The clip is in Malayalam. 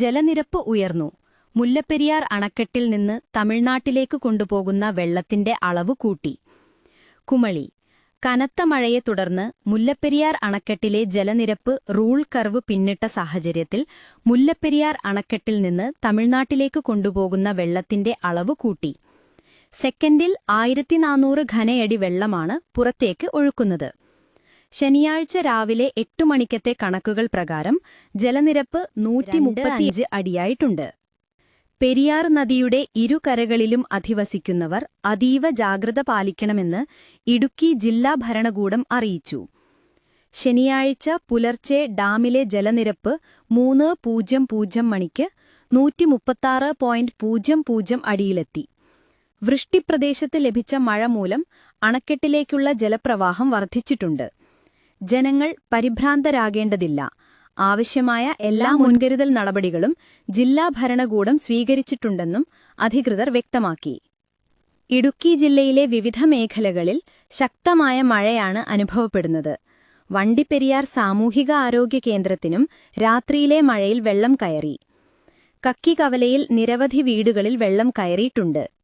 ജലനിരപ്പ് ഉയർന്നു. മുല്ലപ്പെരിയാർ അണക്കെട്ടിൽ നിന്ന് തമിഴ്നാട്ടിലേക്ക് കൊണ്ടുപോകുന്ന വെള്ളത്തിന്റെ അളവ് കൂട്ടി. കുമളി. കനത്ത മഴയെ തുടർന്ന് മുല്ലപ്പെരിയാർ അണക്കെട്ടിലെ ജലനിരപ്പ് റൂൾ കർവ് പിന്നിട്ട സാഹചര്യത്തിൽ മുല്ലപ്പെരിയാർ അണക്കെട്ടിൽ നിന്ന് തമിഴ്നാട്ടിലേക്ക് കൊണ്ടുപോകുന്ന വെള്ളത്തിന്റെ അളവ് കൂട്ടി. സെക്കൻഡിൽ ആയിരത്തി നാനൂറ് ഘനയടി വെള്ളമാണ് പുറത്തേക്ക് ഒഴുക്കുന്നത്. ശനിയാഴ്ച രാവിലെ എട്ടു മണിക്കത്തെ കണക്കുകൾ പ്രകാരം ജലനിരപ്പ് നൂറ്റി മുപ്പത്തിയഞ്ച് അടിയായിട്ടുണ്ട്. പെരിയാർ നദിയുടെ ഇരുകരകളിലും അധിവസിക്കുന്നവർ അതീവ ജാഗ്രത പാലിക്കണമെന്ന് ഇടുക്കി ജില്ലാ ഭരണകൂടം അറിയിച്ചു. ശനിയാഴ്ച പുലർച്ചെ ഡാമിലെ ജലനിരപ്പ് മൂന്ന് പൂജ്യം പൂജ്യം മണിക്ക് നൂറ്റി മുപ്പത്താറ് പോയിന്റ് പൂജ്യം പൂജ്യം അടിയിലെത്തി. വൃഷ്ടിപ്രദേശത്ത് ലഭിച്ച മഴ മൂലം അണക്കെട്ടിലേക്കുള്ള ജലപ്രവാഹം വർദ്ധിച്ചിട്ടുണ്ട്. ജനങ്ങൾ പരിഭ്രാന്തരാകേണ്ടതില്ല. ആവശ്യമായ എല്ലാ മുൻകരുതൽ നടപടികളും ജില്ലാ ഭരണകൂടം സ്വീകരിച്ചിട്ടുണ്ടെന്നും അധികൃതർ വ്യക്തമാക്കി. ഇടുക്കി ജില്ലയിലെ വിവിധ മേഖലകളിൽ ശക്തമായ മഴയാണ് അനുഭവപ്പെടുന്നത്. വണ്ടിപ്പെരിയാർ സാമൂഹിക ആരോഗ്യ കേന്ദ്രത്തിനും രാത്രിയിലെ മഴയിൽ വെള്ളം കയറി. കക്കികവലയിൽ നിരവധി വീടുകളിൽ വെള്ളം കയറിയിട്ടുണ്ട്.